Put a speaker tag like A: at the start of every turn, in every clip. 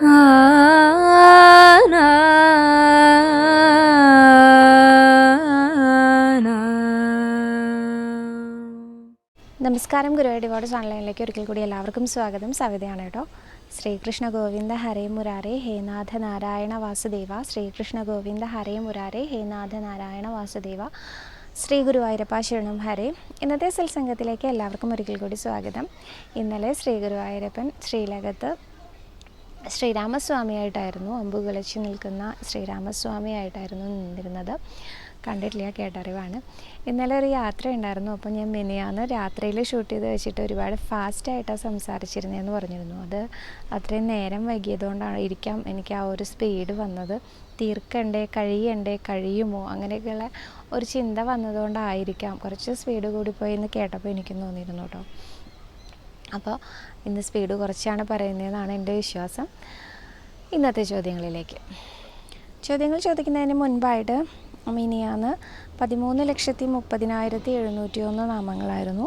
A: നമസ്കാരം ഗുരുവായൂർ ഡിവോർഡ്സ് ഓൺലൈനിലേക്ക് ഒരിക്കൽ കൂടി എല്ലാവർക്കും സ്വാഗതം. സവിതയാണ് കേട്ടോ. ശ്രീകൃഷ്ണ ഗോവിന്ദ ഹരേ മുരാരേ ഹേനാഥ നാരായണ വാസുദേവ. ശ്രീകൃഷ്ണ ഗോവിന്ദ ഹരേ മുരാരേ ഹേനാഥ നാരായണ വാസുദേവ. ശ്രീ ഗുരുവായൂരപ്പ ശരണം ഹരേ. ഇന്നത്തെ സത്സംഗത്തിലേക്ക് എല്ലാവർക്കും ഒരിക്കൽ കൂടി സ്വാഗതം. ഇന്നലെ ശ്രീ ഗുരുവായൂരപ്പൻ ശ്രീലകത്ത് ശ്രീരാമസ്വാമിയായിട്ടായിരുന്നു അമ്പു കുലച്ച് നിൽക്കുന്ന ശ്രീരാമസ്വാമിയായിട്ടായിരുന്നു നിന്നിരുന്നത്. കണ്ടിട്ടില്ല കേട്ടറിവാണ്. ഇന്നലെ ഒരു യാത്ര ഉണ്ടായിരുന്നു. അപ്പോൾ ഞാൻ മിനിയാന്ന് രാത്രിയിൽ ഷൂട്ട് ചെയ്ത് വെച്ചിട്ട് ഒരുപാട് ഫാസ്റ്റായിട്ടാണ് സംസാരിച്ചിരുന്നതെന്ന് പറഞ്ഞിരുന്നു. അത് അത്രയും നേരം വൈകിയതുകൊണ്ടാണ് ഇരിക്കാം. എനിക്ക് ആ ഒരു സ്പീഡ് വന്നത്. തീർക്കണ്ടേ കഴിയണ്ടേ കഴിയുമോ? അങ്ങനെയൊക്കെയുള്ള ഒരു ചിന്ത വന്നതുകൊണ്ടായിരിക്കാം. കുറച്ച് സ്പീഡ് കൂടിപ്പോയി എന്ന് കേട്ടപ്പോൾ എനിക്കും തോന്നിയിരുന്നു കേട്ടോ. അപ്പോൾ ഇന്ന് സ്പീഡ് കുറച്ചാണ് പറയുന്നതെന്നാണ് എന്റെ വിശ്വാസം. ഇന്നത്തെ ചോദ്യങ്ങളിലേക്ക്. ചോദ്യങ്ങൾ ചോദിക്കുന്നതിന് മുൻപായിട്ട് മിനിയാന്ന് പതിമൂന്ന് ലക്ഷത്തി മുപ്പതിനായിരത്തി എഴുന്നൂറ്റി ഒന്ന് നാമങ്ങളായിരുന്നു.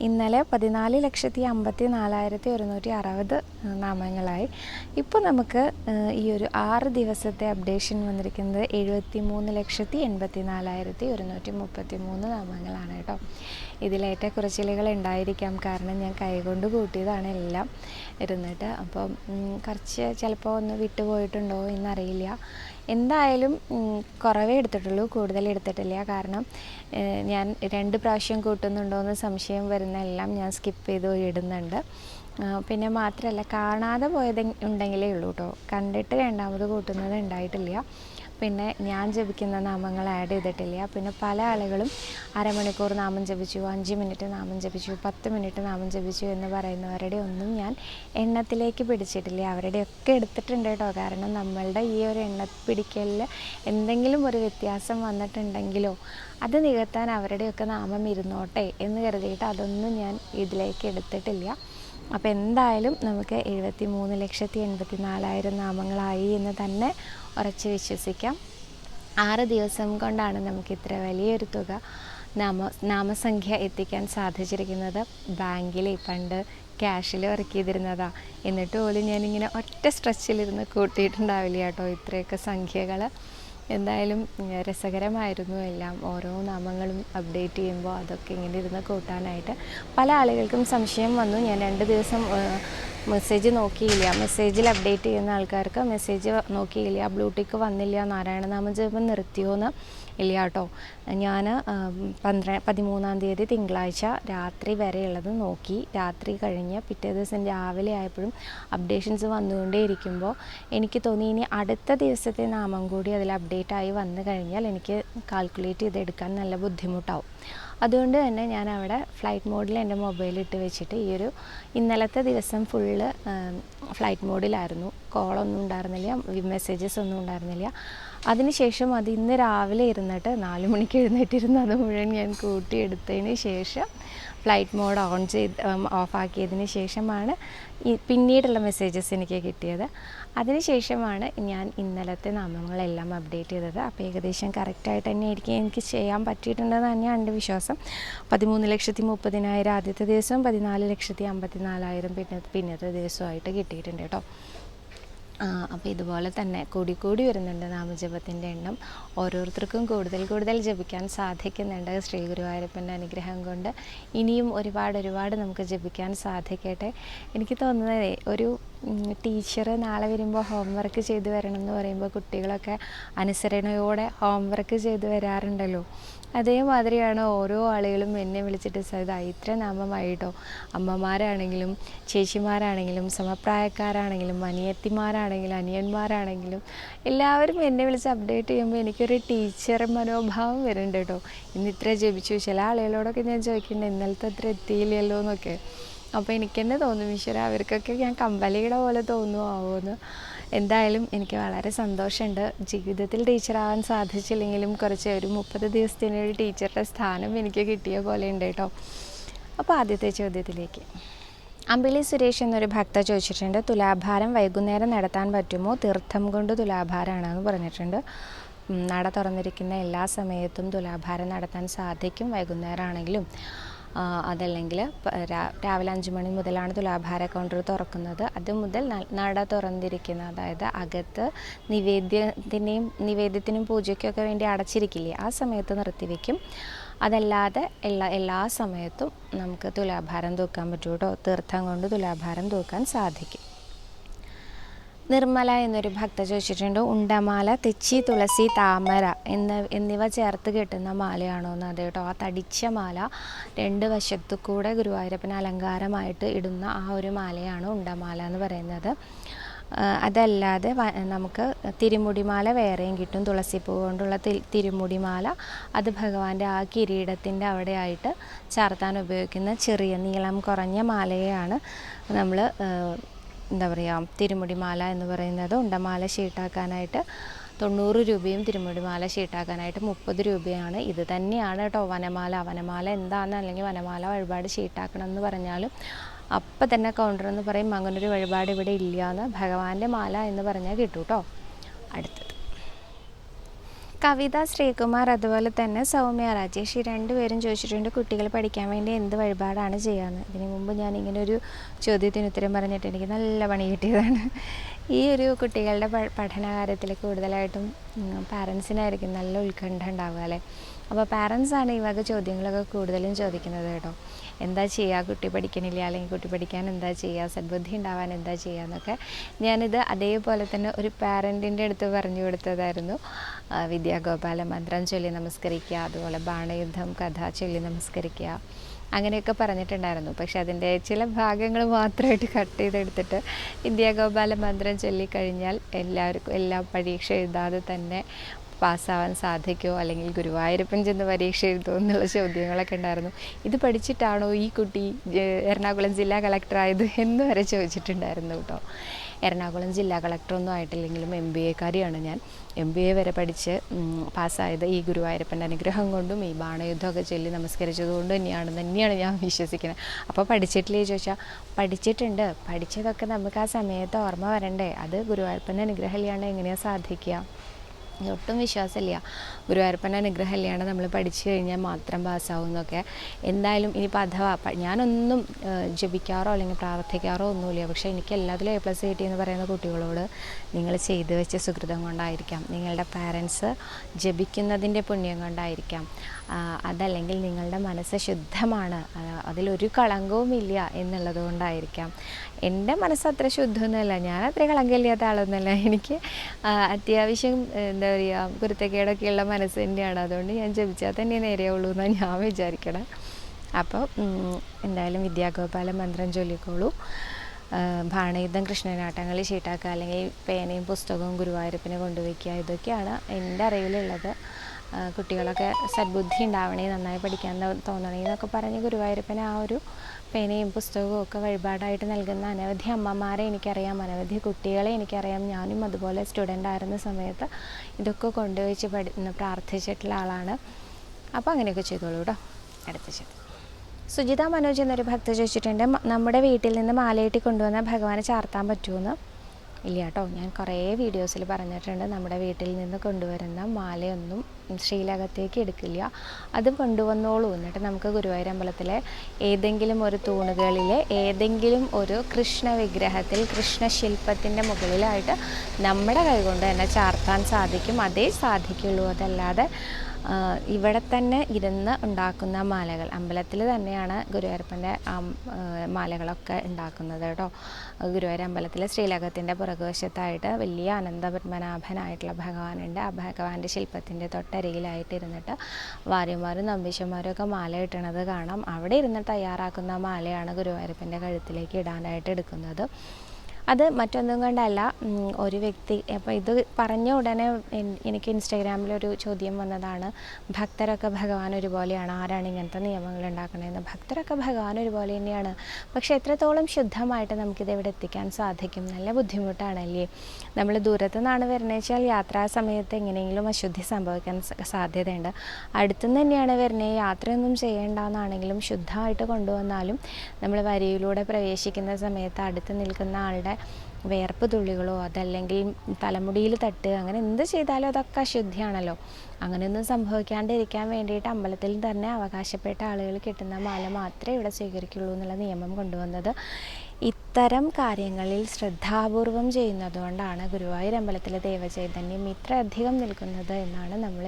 A: ഇന്നലെ പതിനാല് ലക്ഷത്തി അമ്പത്തി നാലായിരത്തി ഒരുന്നൂറ്റി അറുപത് നാമങ്ങളായി. ഇപ്പോൾ നമുക്ക് ഈ ഒരു ആറ് ദിവസത്തെ അപ്ഡേഷൻ വന്നിരിക്കുന്നത് എഴുപത്തി മൂന്ന് ലക്ഷത്തി എൺപത്തി നാലായിരത്തി ഒരുന്നൂറ്റി മുപ്പത്തി മൂന്ന് നാമങ്ങളാണ് കേട്ടോ. ഇതിലേറ്റ കുറച്ചിലുകൾ ഉണ്ടായിരിക്കാം. കാരണം ഞാൻ കൈകൊണ്ട് കൂട്ടിയതാണ് എല്ലാം. ഇരുന്നിട്ട്. അപ്പം കുറച്ച് ചിലപ്പോൾ ഒന്ന് വിട്ടുപോയിട്ടുണ്ടോ എന്നറിയില്ല. എന്തായാലും കുറവേ എടുത്തിട്ടുള്ളൂ. കൂടുതൽ എടുത്തിട്ടില്ല. കാരണം ഞാൻ രണ്ട് പ്രാവശ്യം കൂട്ടുന്നുണ്ടോ എന്ന് സംശയം വരുന്നതെല്ലാം ഞാൻ സ്കിപ്പ് ചെയ്ത് ഇടുന്നുണ്ട്. പിന്നെ മാത്രമല്ല കാണാതെ പോയത് ഉണ്ടെങ്കിലേ ഉള്ളൂ കേട്ടോ കണ്ടിട്ട് രണ്ടാമത് കൂട്ടുന്നത് ഉണ്ടായിട്ടില്ല. പിന്നെ ഞാൻ ജപിക്കുന്ന നാമങ്ങൾ ആഡ് ചെയ്തിട്ടില്ല. പിന്നെ പല ആളുകളും അരമണിക്കൂർ നാമം ജപിച്ചു അഞ്ച് മിനിറ്റ് നാമം ജപിച്ചു പത്ത് മിനിറ്റ് നാമം ജപിച്ചു എന്ന് പറയുന്നവരുടെ ഒന്നും ഞാൻ എണ്ണത്തിലേക്ക് പിടിച്ചിട്ടില്ല. അവരുടെയൊക്കെ എടുത്തിട്ടുണ്ട് കേട്ടോ. കാരണം നമ്മളുടെ ഈ ഒരു എണ്ണ പിടിക്കലിൽ എന്തെങ്കിലും ഒരു വ്യത്യാസം വന്നിട്ടുണ്ടെങ്കിലോ അത് നികത്താൻ അവരുടെയൊക്കെ നാമം ഇരുന്നോട്ടെ എന്ന് കരുതിയിട്ട് അതൊന്നും ഞാൻ ഇതിലേക്ക് എടുത്തിട്ടില്ല. അപ്പോൾ എന്തായാലും നമുക്ക് എഴുപത്തി മൂന്ന് ലക്ഷത്തി എൺപത്തി നാലായിരം നാമങ്ങളായി എന്ന് തന്നെ ഉറച്ച് വിശ്വസിക്കാം. ആറ് ദിവസം കൊണ്ടാണ് നമുക്ക് ഇത്ര വലിയൊരു തുക നാമ നാമസംഖ്യ എത്തിക്കാൻ സാധിച്ചിരിക്കുന്നത്. ബാങ്കിൽ പണ്ട് ക്യാഷിൽ വർക്ക് ചെയ്തിരുന്നതാ. എന്നിട്ട് പോലും ഞാനിങ്ങനെ ഒറ്റ സ്ട്രെച്ചിലിരുന്ന് കൂട്ടിയിട്ടുണ്ടാവില്ല കേട്ടോ ഇത്രയൊക്കെ സംഖ്യകൾ എന്തായാലും രസകരമായിരുന്നു എല്ലാം. ഓരോ നാമങ്ങളും അപ്ഡേറ്റ് ചെയ്യുമ്പോൾ അതൊക്കെ ഇങ്ങനെ ഇരുന്ന് കൂട്ടാനായിട്ട് പല ആളുകൾക്കും സംശയം വന്നു. ഞാൻ രണ്ട് ദിവസം മെസ്സേജ് നോക്കിയില്ല. മെസ്സേജിൽ അപ്ഡേറ്റ് ചെയ്യുന്ന ആൾക്കാർക്ക് മെസ്സേജ് നോക്കിയില്ല. ബ്ലൂടിക്ക് വന്നില്ല. നാരായണനാമ നിർത്തിയോ നിർത്തിയോന്ന്. ഇല്ല കേട്ടോ. ഞാൻ പന്ത്ര പതിമൂന്നാം തീയതി തിങ്കളാഴ്ച രാത്രി വരെയുള്ളത് നോക്കി. രാത്രി കഴിഞ്ഞ് പിറ്റേ ദിവസം രാവിലെ ആയപ്പോഴും അപ്ഡേഷൻസ് വന്നുകൊണ്ടേ ഇരിക്കുമ്പോൾ എനിക്ക് തോന്നി ഇനി അടുത്ത ദിവസത്തെ നാമം കൂടി അതിൽ അപ്ഡേറ്റ് ആയി വന്നു കഴിഞ്ഞാൽ എനിക്ക് കാൽക്കുലേറ്റ് ചെയ്തെടുക്കാൻ നല്ല ബുദ്ധിമുട്ടാവും. അതുകൊണ്ട് തന്നെ ഞാൻ അവിടെ ഫ്ലൈറ്റ് മോഡിൽ എന്റെ മൊബൈൽ ഇട്ട് വെച്ചിട്ട് ഈ ഒരു ഇന്നലത്തെ ദിവസം ഫുള്ള് ഫ്ലൈറ്റ് മോഡിലായിരുന്നു കോളൊന്നും ഉണ്ടായിരുന്നില്ല മെസ്സേജസ് ഒന്നും ഉണ്ടായിരുന്നില്ല. അതിനുശേഷം അത് ഇന്ന് രാവിലെ ഇരുന്നിട്ട് നാല് മണിക്ക് എഴുന്നേറ്റിരുന്ന്. അത് മുഴുവൻ ഞാൻ കൂട്ടിയെടുത്തതിന് ശേഷം ഫ്ലൈറ്റ് മോഡ് ഓൺ ചെയ്ത് ഓഫാക്കിയതിന് ശേഷമാണ് പിന്നീടുള്ള മെസ്സേജസ് എനിക്ക് കിട്ടിയത്. അതിനുശേഷമാണ് ഞാൻ ഇന്നലത്തെ നാമങ്ങളെല്ലാം അപ്ഡേറ്റ് ചെയ്തത്. അപ്പോൾ ഏകദേശം കറക്റ്റായിട്ട് തന്നെ ആയിരിക്കും. എനിക്ക് ചെയ്യാൻ പറ്റിയിട്ടുണ്ടെന്ന് തന്നെയാണ് എന്റെ വിശ്വാസം. പതിമൂന്ന് ലക്ഷത്തി മുപ്പതിനായിരം ആദ്യത്തെ ദിവസവും പതിനാല് ലക്ഷത്തി അമ്പത്തി നാലായിരം പിന്നെ പിന്നത്തെ ദിവസമായിട്ട് കിട്ടിയിട്ടുണ്ട് കേട്ടോ. അപ്പോൾ ഇതുപോലെ തന്നെ കൂടി കൂടി വരുന്നുണ്ട് നാമജപത്തിന്റെ എണ്ണം. ഓരോരുത്തർക്കും കൂടുതൽ കൂടുതൽ ജപിക്കാൻ സാധിക്കുന്നുണ്ട് ശ്രീ ഗുരുവായൂരപ്പന്റെ അനുഗ്രഹം കൊണ്ട്. ഇനിയും ഒരുപാട് ഒരുപാട് നമുക്ക് ജപിക്കാൻ സാധിക്കട്ടെ. എനിക്ക് തോന്നുന്നത് ഒരു ടീച്ചർ നാളെ വരുമ്പോൾ ഹോംവർക്ക് ചെയ്തു വരണം എന്ന് പറയുമ്പോൾ കുട്ടികളൊക്കെ അനുസരണയോടെ ഹോംവർക്ക് ചെയ്തു വരാറുണ്ടല്ലോ. അതേമാതിരിയാണ് ഓരോ ആളുകളും എന്നെ വിളിച്ചിട്ട് ഇത് നാമമായിട്ടോ? അമ്മമാരാണെങ്കിലും ചേച്ചിമാരാണെങ്കിലും സമപ്രായക്കാരാണെങ്കിലും അനിയത്തിമാരാണെങ്കിലും അനിയന്മാരാണെങ്കിലും എല്ലാവരും എന്നെ വിളിച്ച് അപ്ഡേറ്റ് ചെയ്യുമ്പോൾ എനിക്കൊരു ടീച്ചർ മനോഭാവം വരുന്നുണ്ട് കേട്ടോ ഇന്ന് ഇത്ര ജപിച്ചു. ചില ആളുകളോടൊക്കെ ഞാൻ ചോദിക്കുന്നുണ്ട് ഇന്നലത്തെ അത്ര എത്തിയില്ലല്ലോ എന്നൊക്കെ. അപ്പോൾ എനിക്ക് തന്നെ തോന്നും ഈശ്വര അവർക്കൊക്കെ ഞാൻ കമ്പലിയുടെ പോലെ തോന്നുമാവുമെന്ന് എന്തായാലും എനിക്ക് വളരെ സന്തോഷമുണ്ട്. ജീവിതത്തിൽ ടീച്ചറാവാൻ സാധിച്ചില്ലെങ്കിലും കുറച്ച് ഒരു മുപ്പത് ദിവസത്തിന് ഒരു ടീച്ചറുടെ സ്ഥാനം എനിക്ക് കിട്ടിയ പോലെ ഉണ്ട് കേട്ടോ. അപ്പോൾ ആദ്യത്തെ ചോദ്യത്തിലേക്ക്. അമ്പിളി സുരേഷ് എന്നൊരു ഭക്ത ചോദിച്ചിട്ടുണ്ട് തുലാഭാരം വൈകുന്നേരം നടത്താൻ പറ്റുമോ? തീർത്ഥം കൊണ്ട് തുലാഭാരമാണെന്ന് പറഞ്ഞിട്ടുണ്ട്. നട തുറന്നിരിക്കുന്ന എല്ലാ സമയത്തും തുലാഭാരം നടത്താൻ സാധിക്കും വൈകുന്നേരം ആണെങ്കിലും ആ, അതല്ലെങ്കിൽ രാവിലെ അഞ്ച് മണി മുതലാണ് തുലാഭാര കൗണ്ടർ തുറക്കുന്നത്. അത് മുതൽ നട തുറന്നിരിക്കുന്ന അതായത് അകത്ത് നിവേദ്യത്തിനെയും നിവേദ്യത്തിനും പൂജയ്ക്കൊക്കെ വേണ്ടി അടച്ചിരിക്കില്ലേ ആ സമയത്ത് നിർത്തിവെക്കും. അതല്ലാതെ എല്ലാ എല്ലാ സമയത്തും നമുക്ക് തുലാഭാരം തൂക്കാൻ പറ്റൂട്ടോ? തീർത്ഥം കൊണ്ട് തുലാഭാരം തൂക്കാൻ സാധിക്കും. നിർമ്മല എന്നൊരു ഭക്ത ചോദിച്ചിട്ടുണ്ട്. ഉണ്ടമാല തെച്ചി തുളസി താമര എന്ന എന്നിവ ചേർത്ത് കെട്ടുന്ന മാലയാണോ എന്ന്. അത് കേട്ടോ. ആ തടിച്ച മാല രണ്ട് വശത്തു കൂടെ ഗുരുവായൂരപ്പന് അലങ്കാരമായിട്ട് ഇടുന്ന ആ ഒരു മാലയാണ് ഉണ്ടമാല എന്ന് പറയുന്നത്. അതല്ലാതെ നമുക്ക് തിരുമുടിമാല വേറെയും കിട്ടും. തുളസിപ്പൂ കൊണ്ടുള്ള തിരുമുടിമാല അത് ഭഗവാന്റെ ആ കിരീടത്തിന്റെ അവിടെയായിട്ട് ചാർത്താൻ ഉപയോഗിക്കുന്ന ചെറിയ നീളം കുറഞ്ഞ മാലയെയാണ് നമ്മൾ എന്താ പറയുക തിരുമുടിമാല എന്ന് പറയുന്നത് ഉണ്ടമാല ഷീട്ടാക്കാനായിട്ട് തൊണ്ണൂറ് രൂപയും തിരുമുടിമാല ഷീട്ടാക്കാനായിട്ട് മുപ്പത് രൂപയാണ്. ഇത് തന്നെയാണ് കേട്ടോ വനമാല. വനമാല എന്താണെന്ന് അല്ലെങ്കിൽ വനമാല വഴിപാട് ഷീട്ടാക്കണം എന്ന് പറഞ്ഞാലും അപ്പം തന്നെ കൗണ്ടർ എന്ന് പറയും അങ്ങനൊരു വഴിപാട് ഇവിടെ ഇല്ല എന്ന് ഭഗവാന്റെ മാല എന്ന് പറഞ്ഞാൽ കിട്ടും കേട്ടോ അടുത്തത്. കവിത ശ്രീകുമാർ അതുപോലെ തന്നെ സൗമ്യ രാജേഷ് ഈ രണ്ടുപേരും ചോദിച്ചിട്ടുണ്ട് കുട്ടികൾ പഠിക്കാൻ വേണ്ടി എന്ത് വഴിപാടാണ് ചെയ്യാന്ന്. ഇതിനു മുമ്പ് ഞാൻ ഇങ്ങനെ ഒരു ചോദ്യത്തിന് ഉത്തരം പറഞ്ഞിട്ട് എനിക്ക് നല്ല പണി കിട്ടിയതാണ്. ഈ ഒരു കുട്ടികളുടെ പഠനകാര്യത്തിൽ പഠന കാര്യത്തിൽ കൂടുതലായിട്ടും പാരൻസിനായിരിക്കും നല്ല ഉത്കണ്ഠ ഉണ്ടാവുക അല്ലേ? അപ്പോൾ പാരൻസാണ് ഈ വക ചോദ്യങ്ങളൊക്കെ കൂടുതലും ചോദിക്കുന്നത് കേട്ടോ. എന്താ ചെയ്യുക? കുട്ടി പഠിക്കണില്ല. അല്ലെങ്കിൽ കുട്ടി പഠിക്കാൻ എന്താ ചെയ്യുക? സദ്ബുദ്ധി ഉണ്ടാവാൻ എന്താ ചെയ്യുക എന്നൊക്കെ ഞാനിത് അതേപോലെ തന്നെ ഒരു പാരന്റിന്റെ അടുത്ത് പറഞ്ഞു കൊടുത്തതായിരുന്നു. വിദ്യാഗോപാല മന്ത്രം ചൊല്ലി നമസ്കരിക്കുക അതുപോലെ ബാണയുദ്ധം കഥ ചൊല്ലി നമസ്കരിക്കുക അങ്ങനെയൊക്കെ പറഞ്ഞിട്ടുണ്ടായിരുന്നു. പക്ഷെ അതിന്റെ ചില ഭാഗങ്ങൾ മാത്രമായിട്ട് കട്ട് ചെയ്തെടുത്തിട്ട് വിദ്യാഗോപാല മന്ത്രം ചൊല്ലിക്കഴിഞ്ഞാൽ എല്ലാവർക്കും എല്ലാ പരീക്ഷ എഴുതാതെ തന്നെ പാസ്സാവാൻ സാധിക്കുമോ അല്ലെങ്കിൽ ഗുരുവായൂരപ്പൻ ചെന്ന് പരീക്ഷ എഴുതുമോ എന്നുള്ള ചോദ്യങ്ങളൊക്കെ ഉണ്ടായിരുന്നു. ഇത് പഠിച്ചിട്ടാണോ ഈ കുട്ടി എറണാകുളം ജില്ലാ കളക്ടറായത് എന്ന് വരെ ചോദിച്ചിട്ടുണ്ടായിരുന്നു കേട്ടോ. എറണാകുളം ജില്ലാ കളക്ടറൊന്നും ആയിട്ടില്ലെങ്കിലും എം ബി എക്കാരിയാണ് ഞാൻ. എം ബി എ വരെ പഠിച്ച് പാസ്സായത് ഈ ഗുരുവായൂരപ്പന്റെ അനുഗ്രഹം കൊണ്ടും ഈ ബാണയുദ്ധമൊക്കെ ചൊല്ലി നമസ്കരിച്ചത് കൊണ്ട് തന്നെയാണ് തന്നെയാണ് ഞാൻ വിശ്വസിക്കുന്നത്. അപ്പോൾ പഠിച്ചിട്ടില്ലേ ചോദിച്ചാൽ പഠിച്ചിട്ടുണ്ട്. പഠിച്ചതൊക്കെ നമുക്ക് ആ സമയത്ത് ഓർമ്മ വരണ്ടേ? അത് ഗുരുവായൂരപ്പന്റെ അനുഗ്രഹം എങ്ങനെയാണ് സാധിക്കുക? ഒട്ടും വിശ്വാസമില്ല. ഗുരുവായൂരപ്പന്റെ അനുഗ്രഹം ഇല്ലാണ്ട് നമ്മൾ പഠിച്ചു കഴിഞ്ഞാൽ മാത്രം പാസ്സാവും എന്നൊക്കെ. എന്തായാലും ഇനിയിപ്പോൾ അഥവാ ഞാനൊന്നും ജപിക്കാറോ അല്ലെങ്കിൽ പ്രാർത്ഥിക്കാറോ ഒന്നുമില്ല. പക്ഷേ എനിക്ക് എല്ലാത്തിലും എ പ്ലസ് കിട്ടി എന്ന് പറയുന്ന കുട്ടികളോട് നിങ്ങൾ ചെയ്തു വെച്ച സുഹൃതം കൊണ്ടായിരിക്കാം. നിങ്ങളുടെ പാരൻസ് ജപിക്കുന്നതിന്റെ പുണ്യം കൊണ്ടായിരിക്കാം. അതല്ലെങ്കിൽ നിങ്ങളുടെ മനസ്സ് ശുദ്ധമാണ്. അതിലൊരു കളങ്കവും ഇല്ല എന്നുള്ളത് കൊണ്ടായിരിക്കാം. എന്റെ മനസ്സ് അത്ര ശുദ്ധമൊന്നുമല്ല ഞാൻ അത്ര കളങ്കമില്ലാത്ത ആളൊന്നുമല്ല. എനിക്ക് അത്യാവശ്യം എന്താ പറയുക കുരുത്തക്കേടൊക്കെയുള്ള മനസ്സ് തന്നെയാണ് അതുകൊണ്ട് ഞാൻ ജപിച്ചാൽ തന്നെ നേരെയുള്ളൂ എന്നാണ് ഞാൻ വിചാരിക്കണേ. അപ്പോൾ എന്തായാലും വിദ്യാഗോപാല മന്ത്രം ചൊല്ലിക്കോളൂ. ഭാണയുദ്ധം കൃഷ്ണനാട്ടങ്ങളിൽ ഷീട്ടാക്കുക അല്ലെങ്കിൽ പേനയും പുസ്തകവും ഗുരുവായൂരപ്പിനെ കൊണ്ടുവയ്ക്കുക ഇതൊക്കെയാണ് എന്റെ അറിവിലുള്ളത്. കുട്ടികളൊക്കെ സദ്ബുദ്ധി ഉണ്ടാവണേ നന്നായി പഠിക്കാൻ തോന്നണേ എന്നൊക്കെ പറഞ്ഞ് ഗുരുവായൂരപ്പന് ആ ഒരു പേനയും പുസ്തകവും ഒക്കെ വഴിപാടായിട്ട് നൽകുന്ന അനവധി അമ്മമാരെ എനിക്കറിയാം. അനവധി കുട്ടികളെ എനിക്കറിയാം. ഞാനും അതുപോലെ സ്റ്റുഡന്റ് ആയിരുന്ന സമയത്ത് ഇതൊക്കെ കൊണ്ടുവച്ച് പഠി പ്രാർത്ഥിച്ചിട്ടുള്ള ആളാണ്. അപ്പോൾ അങ്ങനെയൊക്കെ ചെയ്തോളൂ കേട്ടോ അടുത്ത ചോദ്യം സുജിത മനോജ് എന്നൊരു ഭക്ത ചോദിച്ചിട്ടുണ്ട് നമ്മുടെ വീട്ടിൽ നിന്ന് മാലയിട്ടി കൊണ്ടുവന്ന ഭഗവാനെ ചാർത്താൻ പറ്റുമെന്ന് ഇല്ല കേട്ടോ. ഞാൻ കുറേ വീഡിയോസിൽ പറഞ്ഞിട്ടുണ്ട് നമ്മുടെ വീട്ടിൽ നിന്ന് കൊണ്ടുവരുന്ന മാലയൊന്നും ശ്രീലകത്തേക്ക് എടുക്കില്ല. അത് കൊണ്ടുവന്നോളൂ. എന്നിട്ട് നമുക്ക് ഗുരുവായൂർ അമ്പലത്തിലെ ഏതെങ്കിലും ഒരു തൂണുകളിലെ ഏതെങ്കിലും ഒരു കൃഷ്ണ വിഗ്രഹത്തിൽ കൃഷ്ണശില്പത്തിന്റെ മുകളിലായിട്ട് നമ്മുടെ കൈകൊണ്ട് തന്നെ ചാർത്താൻ സാധിക്കും. അതേ സാധിക്കുള്ളൂ. അതല്ലാതെ ഇവിടെ തന്നെ ഇരുന്ന് ഉണ്ടാക്കുന്ന മാലകൾ അമ്പലത്തിൽ തന്നെയാണ് ഗുരുവായൂരപ്പന്റെ മാലകളൊക്കെ ഉണ്ടാക്കുന്നത് കേട്ടോ. ഗുരുവായൂർ അമ്പലത്തിലെ ശ്രീലകത്തിന്റെ പുറകുവശത്തായിട്ട് വലിയ അനന്തപത്മനാഭനായിട്ടുള്ള ഭഗവാനുണ്ട്. ആ ഭഗവാന്റെ ശില്പത്തിന്റെ തൊട്ടരികിലായിട്ട് ഇരുന്നിട്ട് വാര്യന്മാരും നമ്പീശന്മാരും ഒക്കെ മാല ഇട്ടണത് കാണാം. അവിടെ ഇരുന്ന് തയ്യാറാക്കുന്ന മാലയാണ് ഗുരുവായൂരപ്പന്റെ കഴുത്തിലേക്ക് ഇടാനായിട്ട് എടുക്കുന്നത്. അത് മറ്റൊന്നും കൊണ്ടല്ല. ഒരു വ്യക്തി അപ്പോൾ ഇത് പറഞ്ഞ ഉടനെ എനിക്ക് ഇൻസ്റ്റാഗ്രാമിലൊരു ചോദ്യം വന്നതാണ്. ഭക്തരൊക്കെ ഭഗവാൻ ഒരുപോലെയാണ്? ആരാണ് ഇങ്ങനത്തെ നിയമങ്ങൾ ഉണ്ടാക്കണതെന്ന് ഭക്തരൊക്കെ ഭഗവാൻ ഒരുപോലെ തന്നെയാണ്. പക്ഷേ എത്രത്തോളം ശുദ്ധമായിട്ട് നമുക്കിത് ഇവിടെ എത്തിക്കാൻ സാധിക്കും? നല്ല ബുദ്ധിമുട്ടാണല്ലേ? നമ്മൾ ദൂരത്തു നിന്നാണ് വരുന്നത് വെച്ചാൽ യാത്രാ സമയത്ത് എങ്ങനെയെങ്കിലും അശുദ്ധി സംഭവിക്കാൻ സാധ്യതയുണ്ട്. അടുത്തുനിന്ന് തന്നെയാണ് വരുന്നത്. യാത്രയൊന്നും ചെയ്യേണ്ടെന്നാണെങ്കിലും ശുദ്ധമായിട്ട് കൊണ്ടുവന്നാലും നമ്മൾ വരിയിലൂടെ പ്രവേശിക്കുന്ന സമയത്ത് അടുത്ത് നിൽക്കുന്ന ആളുടെ വേർപ്പ് തുള്ളികളോ അതല്ലെങ്കിൽ തലമുടിയിൽ തട്ട് അങ്ങനെ എന്ത് ചെയ്താലും അതൊക്കെ അശുദ്ധിയാണല്ലോ. അങ്ങനെയൊന്നും സംഭവിക്കാണ്ടിരിക്കാൻ വേണ്ടിയിട്ട് അമ്പലത്തിൽ തന്നെ അവകാശപ്പെട്ട ആളുകൾ കിട്ടുന്ന മാല മാത്രമേ ഇവിടെ സ്വീകരിക്കുള്ളൂ എന്നുള്ള നിയമം കൊണ്ടുവന്നത്. ഇത്തരം കാര്യങ്ങളിൽ ശ്രദ്ധാപൂർവം ചെയ്യുന്നതുകൊണ്ടാണ് ഗുരുവായൂർ അമ്പലത്തിലെ ദേവചൈതന്യം ഇത്രയധികം നിൽക്കുന്നത് എന്നാണ് നമ്മൾ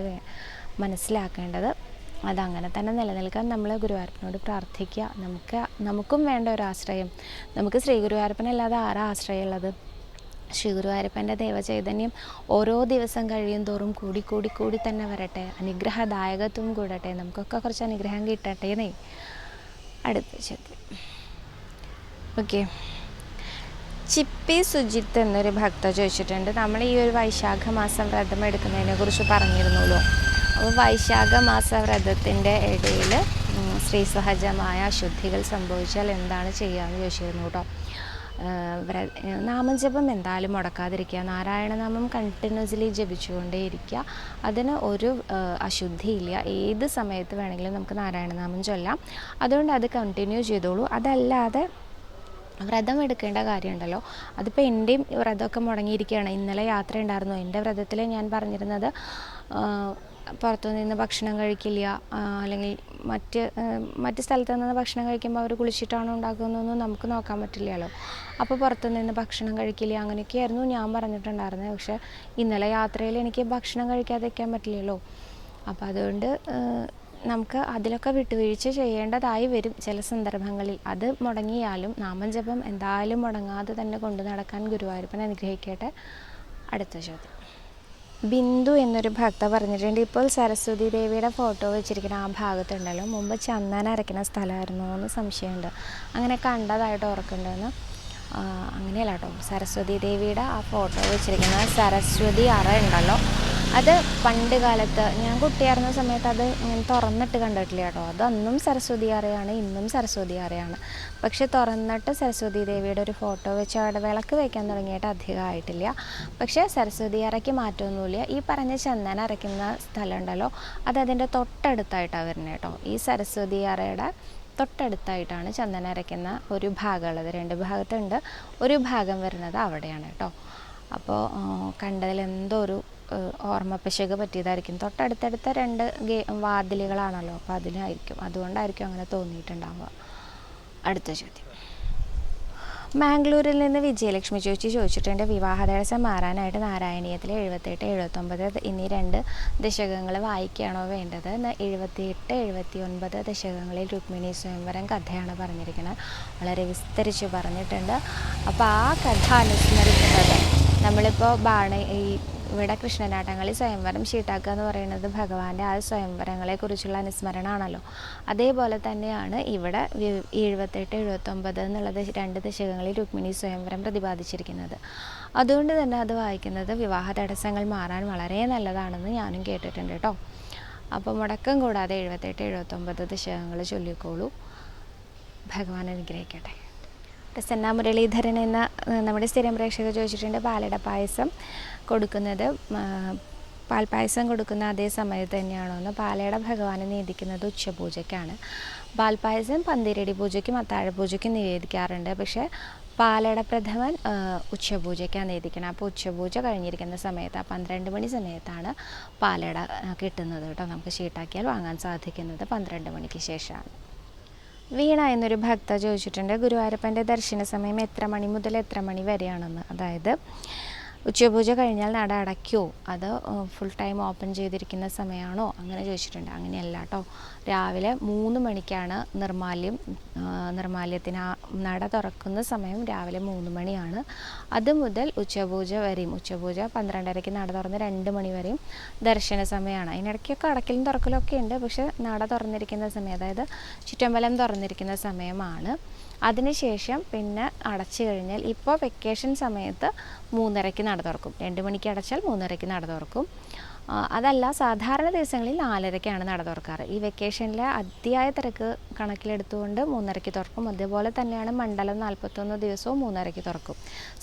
A: മനസ്സിലാക്കേണ്ടത്. അതങ്ങനെ തന്നെ നിലനിൽക്കാൻ നമ്മൾ ഗുരുവായൂരപ്പനോട് പ്രാർത്ഥിക്കുക. നമുക്ക് നമുക്കും വേണ്ട ഒരു ആശ്രയം. നമുക്ക് ശ്രീ ഗുരുവായൂരപ്പനല്ലാതെ ആരാ ആശ്രയമുള്ളത്? ശ്രീ ഗുരുവായൂരപ്പന്റെ ദേവചൈതന്യം ഓരോ ദിവസം കഴിയും തോറും കൂടി കൂടി കൂടി തന്നെ വരട്ടെ. അനുഗ്രഹദായകത്വം കൂടട്ടെ. നമുക്കൊക്കെ കുറച്ച് അനുഗ്രഹം കിട്ടട്ടെ എന്നേ അടുത്ത ചോദ്യം ഓക്കെ. ചിപ്പി സുജിത്ത് എന്നൊരു ഭക്ത ചോദിച്ചിട്ടുണ്ട്. നമ്മൾ ഈ ഒരു വൈശാഖ മാസം വ്രതം എടുക്കുന്നതിനെ കുറിച്ച് പറഞ്ഞിരുന്നല്ലോ. അപ്പോൾ വൈശാഖ മാസ വ്രതത്തിന്റെ ഇടയിൽ സ്ത്രീ സഹജമായ അശുദ്ധികൾ സംഭവിച്ചാൽ എന്താണ് ചെയ്യാമെന്ന് ചോദിച്ചിരുന്നു കേട്ടോ. നാമജപം എന്തായാലും മുടക്കാതിരിക്കുക. നാരായണനാമം കണ്ടിന്യൂസ്ലി ജപിച്ചുകൊണ്ടേയിരിക്കുക. അതിന് ഒരു അശുദ്ധിയില്ല. ഏത് സമയത്ത് വേണമെങ്കിലും നമുക്ക് നാരായണനാമം ചൊല്ലാം. അതുകൊണ്ട് അത് കണ്ടിന്യൂ ചെയ്തോളൂ. അതല്ലാതെ വ്രതം എടുക്കേണ്ട കാര്യമുണ്ടല്ലോ. അതിപ്പോൾ എന്റെയും വ്രതമൊക്കെ മുടങ്ങിയിരിക്കുകയാണ്. ഇന്നലെ യാത്ര ഉണ്ടായിരുന്നു എന്റെ വ്രതത്തിൽ ഞാൻ പറഞ്ഞിരുന്നത് പുറത്തു നിന്ന് ഭക്ഷണം കഴിക്കില്ല അല്ലെങ്കിൽ മറ്റ് മറ്റ് സ്ഥലത്ത് നിന്ന് ഭക്ഷണം കഴിക്കുമ്പോൾ അവർ കുളിച്ചിട്ടാണോ ഉണ്ടാക്കുന്നതെന്ന് നമുക്ക് നോക്കാൻ പറ്റില്ലല്ലോ. അപ്പോൾ പുറത്തു നിന്ന് ഭക്ഷണം കഴിക്കില്ല അങ്ങനെയൊക്കെയായിരുന്നു ഞാൻ പറഞ്ഞിട്ടുണ്ടായിരുന്നത് പക്ഷേ ഇന്നലെ യാത്രയിൽ എനിക്ക് ഭക്ഷണം കഴിക്കാതിരിക്കാൻ പറ്റില്ലല്ലോ. അപ്പോൾ അതുകൊണ്ട് നമുക്ക് അതിലൊക്കെ വിട്ടുവീഴ്ച ചെയ്യേണ്ടതായി വരും ചില സന്ദർഭങ്ങളിൽ. അത് മുടങ്ങിയാലും നാമജപം എന്തായാലും മുടങ്ങാതെ തന്നെ കൊണ്ടു നടക്കാൻ ഗുരുവായൂരപ്പൻ അനുഗ്രഹിക്കട്ടെ. അടുത്ത ചോദ്യം. ബിന്ദു എന്നൊരു ഭക്ത പറഞ്ഞിട്ടുണ്ട്. ഇപ്പോൾ സരസ്വതി ദേവിയുടെ ഫോട്ടോ വെച്ചിരിക്കുന്ന ആ ഭാഗത്തുണ്ടല്ലോ. മുമ്പ് ചന്ദന അരയ്ക്കുന്ന സ്ഥലമായിരുന്നു എന്ന് സംശയമുണ്ട്. അങ്ങനെ കണ്ടതായിട്ട് ഓർക്കുന്നുണ്ടെന്ന് അങ്ങനെയല്ല കേട്ടോ. സരസ്വതി ദേവിയുടെ ആ ഫോട്ടോ വെച്ചിരിക്കുന്ന സരസ്വതി അറ ഉണ്ടല്ലോ. അത് പണ്ട് കാലത്ത് ഞാൻ കുട്ടിയായിരുന്ന സമയത്ത് അത് ഇങ്ങനെ തുറന്നിട്ട് കണ്ടിട്ടില്ല കേട്ടോ. അത് അന്നും സരസ്വതി അറിയാണ് ഇന്നും സരസ്വതി അറിയാണ് പക്ഷെ തുറന്നിട്ട് സരസ്വതി ദേവിയുടെ ഒരു ഫോട്ടോ വെച്ച് അവിടെ വിളക്ക് വയ്ക്കാൻ തുടങ്ങിയിട്ട് അധികം ആയിട്ടില്ല. പക്ഷേ സരസ്വതി അറയ്ക്ക് മാറ്റമൊന്നുമില്ല. ഈ പറഞ്ഞ ചന്ദന അരയ്ക്കുന്ന സ്ഥലം ഉണ്ടല്ലോ അത് അതിന്റെ തൊട്ടടുത്തായിട്ടാണ് വരുന്നത് കേട്ടോ. ഈ സരസ്വതി അറയുടെ തൊട്ടടുത്തായിട്ടാണ് ചന്ദന അരയ്ക്കുന്ന ഒരു ഭാഗമുള്ളത്. രണ്ട് ഭാഗത്തുണ്ട്. ഒരു ഭാഗം വരുന്നത് അവിടെയാണ് കേട്ടോ. അപ്പോൾ കണ്ടതിൽ എന്തോ ഒരു ഓർമ്മ പിശക് പറ്റിയതായിരിക്കും. തൊട്ടടുത്തടുത്ത രണ്ട് ഗേ വാതിലുകളാണല്ലോ. അപ്പോൾ അതിനായിരിക്കും അതുകൊണ്ടായിരിക്കും അങ്ങനെ തോന്നിയിട്ടുണ്ടാവുക. അടുത്ത ചോദ്യം. മാംഗ്ലൂരിൽ നിന്ന് വിജയലക്ഷ്മി ചോച്ചി ചോദിച്ചിട്ടുണ്ട് വിവാഹ ദിവസം മാറാനായിട്ട് നാരായണീയത്തിലെ എഴുപത്തെട്ട് എഴുപത്തൊമ്പത് എന്നീ രണ്ട് ദശകങ്ങൾ വായിക്കുകയാണോ വേണ്ടത്? എഴുപത്തിയെട്ട് എഴുപത്തി ഒൻപത് ദശകങ്ങളിൽ രുക്മിണി സ്വയംവരം കഥയാണ് പറഞ്ഞിരിക്കുന്നത്. വളരെ വിസ്തരിച്ച് പറഞ്ഞിട്ടുണ്ട്. അപ്പോൾ ആ കഥ അനുസ്മരിക്കുന്നത് നമ്മളിപ്പോൾ ബാണ ഈ ഇവിടെ കൃഷ്ണനാട്ടങ്ങളിൽ സ്വയംവരം ഷീട്ടാക്കുക എന്ന് പറയുന്നത് ഭഗവാന്റെ ആ സ്വയംവരങ്ങളെ കുറിച്ചുള്ള അനുസ്മരണമാണല്ലോ അതേപോലെ തന്നെയാണ് ഇവിടെ എഴുപത്തെട്ട് എഴുപത്തൊമ്പത് എന്നുള്ളത് രണ്ട് ദശകങ്ങളിൽ രുക്മിണി സ്വയംവരം പ്രതിപാദിച്ചിരിക്കുന്നത്. അതുകൊണ്ട് തന്നെ അത് വായിക്കുന്നത് വിവാഹ തടസ്സങ്ങൾ മാറാൻ വളരെ നല്ലതാണെന്ന് ഞാനും കേട്ടിട്ടുണ്ട് കേട്ടോ. അപ്പോൾ മുടക്കം കൂടാതെ എഴുപത്തെട്ട് എഴുപത്തൊമ്പത് ദശകങ്ങൾ ചൊല്ലിക്കോളൂ. ഭഗവാൻ അനുഗ്രഹിക്കട്ടെ. പ്രസന്ന മുരളീധരൻ എന്ന നമ്മുടെ സ്ഥിരം പ്രേക്ഷകർ ചോദിച്ചിട്ടുണ്ട് പാലട പായസം കൊടുക്കുന്നത്. പാൽപ്പായസം കൊടുക്കുന്ന അതേ സമയത്ത് തന്നെയാണോ എന്ന് പാലയുടെ ഭഗവാനെ നീതിക്കുന്നത് ഉച്ചപൂജയ്ക്കാണ്. പാൽപ്പായസം പന്തിരടി പൂജയ്ക്കും അത്താഴ പൂജയ്ക്കും നിവേദിക്കാറുണ്ട്. പക്ഷേ പാലട പ്രഥമൻ ഉച്ചപൂജയ്ക്കാണ് നീതിക്കണം അപ്പോൾ ഉച്ചപൂജ കഴിഞ്ഞിരിക്കുന്ന സമയത്ത് ആ പന്ത്രണ്ട് മണി സമയത്താണ് പാലട കിട്ടുന്നത് കേട്ടോ. നമുക്ക് ഷീട്ടാക്കിയാൽ വാങ്ങാൻ സാധിക്കുന്നത് പന്ത്രണ്ട് മണിക്ക് ശേഷമാണ്. വീണ എന്നൊരു ഭക്ത ചോദിച്ചിട്ടുണ്ട് ഗുരുവായൂരപ്പന്റെ ദർശന സമയം എത്ര മണി മുതൽ എത്ര മണി വരെയാണെന്ന്. അതായത് ഉച്ചപൂജ കഴിഞ്ഞാൽ നട അടയ്ക്കുമോ അത് ഫുൾ ടൈം ഓപ്പൺ ചെയ്തിരിക്കുന്ന സമയമാണോ? അങ്ങനെ ചോദിച്ചിട്ടുണ്ട്. അങ്ങനെയല്ല കേട്ടോ രാവിലെ മൂന്ന് മണിക്കാണ് നിർമാല്യം നിർമാല്യത്തിന് നട തുറക്കുന്ന സമയം രാവിലെ മൂന്ന് മണിയാണ്. അത് മുതൽ ഉച്ചപൂജ വരെയും ഉച്ചപൂജ പന്ത്രണ്ടരയ്ക്ക് നട തുറന്ന് രണ്ട് മണി വരെയും ദർശന സമയമാണ്. അതിനിടയ്ക്കൊക്കെ അടക്കലും തുറക്കലും ഒക്കെ ഉണ്ട് പക്ഷേ നട തുറന്നിരിക്കുന്ന സമയം അതായത് ചുറ്റമ്പലം തുറന്നിരിക്കുന്ന സമയമാണ്. അതിനുശേഷം പിന്നെ അടച്ചു കഴിഞ്ഞാൽ ഇപ്പോൾ വെക്കേഷൻ സമയത്ത് മൂന്നരയ്ക്ക് നട തുറക്കും. രണ്ട് മണിക്ക് അടച്ചാൽ മൂന്നരയ്ക്ക് നട തുറക്കും. അതല്ല സാധാരണ ദിവസങ്ങളിൽ നാലരയ്ക്കാണ് നട തുറക്കാറ്. ഈ വെക്കേഷനിൽ അതിയായ തിരക്ക് കണക്കിലെടുത്തുകൊണ്ട് മൂന്നരയ്ക്ക് തുറക്കും. അതേപോലെ തന്നെയാണ് മണ്ഡലം നാൽപ്പത്തൊന്ന് ദിവസവും മൂന്നരയ്ക്ക് തുറക്കും.